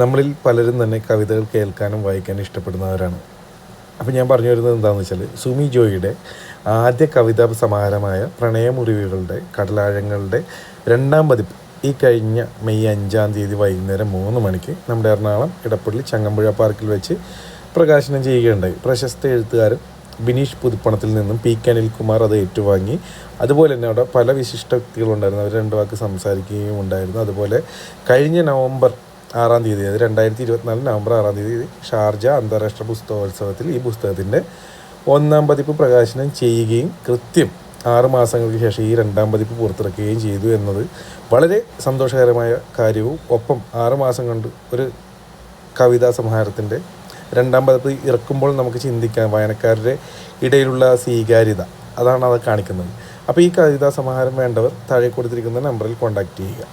നമ്മളിൽ പലരും തന്നെ കവിതകൾ കേൾക്കാനും വായിക്കാനും ഇഷ്ടപ്പെടുന്നവരാണ്. അപ്പോൾ ഞാൻ പറഞ്ഞു വരുന്നത് എന്താണെന്ന് വെച്ചാൽ സുമി ജോയിയുടെ ആദ്യ കവിതാ സമാഹാരമായ പ്രണയമുറിവുകളുടെ കടലാഴങ്ങളുടെ രണ്ടാം പതിപ്പ് ഈ കഴിഞ്ഞ മെയ് അഞ്ചാം തീയതി വൈകുന്നേരം മൂന്ന് മണിക്ക് നമ്മുടെ എറണാകുളം ഇടപ്പള്ളി ചങ്ങമ്പുഴ പാർക്കിൽ വെച്ച് പ്രകാശനം ചെയ്യുകയുണ്ടായി. പ്രശസ്ത എഴുത്തുകാരൻ ബിനീഷ് പുതുപ്പണത്തിൽ നിന്നും പി കെ അനിൽകുമാർ അത് ഏറ്റുവാങ്ങി. അതുപോലെ തന്നെ അവിടെ പല വിശിഷ്ട വ്യക്തികളുണ്ടായിരുന്നു. അവർ രണ്ട് വാക്ക് സംസാരിക്കുകയും ഉണ്ടായിരുന്നു. അതുപോലെ കഴിഞ്ഞ നവംബർ ആറാം തീയതി അത് രണ്ടായിരത്തി ഇരുപത്തിനാല് നവംബർ ആറാം തീയതി ഷാർജ അന്താരാഷ്ട്ര പുസ്തകോത്സവത്തിൽ ഈ പുസ്തകത്തിന്റെ ഒന്നാം പതിപ്പ് പ്രകാശനം ചെയ്യുകയും കൃത്യം ആറ് മാസങ്ങൾക്ക് ശേഷം ഈ രണ്ടാം പതിപ്പ് പുറത്തിറക്കുകയും ചെയ്തു എന്നത് വളരെ സന്തോഷകരമായ കാര്യവും. ഒപ്പം ആറ് മാസം കൊണ്ട് ഒരു കവിതാ സംഹാരത്തിന്റെ രണ്ടാം പതിപ്പ് ഇറക്കുമ്പോൾ നമുക്ക് ചിന്തിക്കാം വായനക്കാരുടെ ഇടയിലുള്ള സ്വീകാര്യത. അതാണ് അത് കാണിക്കുന്നത്. അപ്പോൾ ഈ കവിതാ സമാഹാരം വേണ്ടവർ താഴെ കൊടുത്തിരിക്കുന്ന നമ്പറിൽ കോൺടാക്റ്റ് ചെയ്യുക.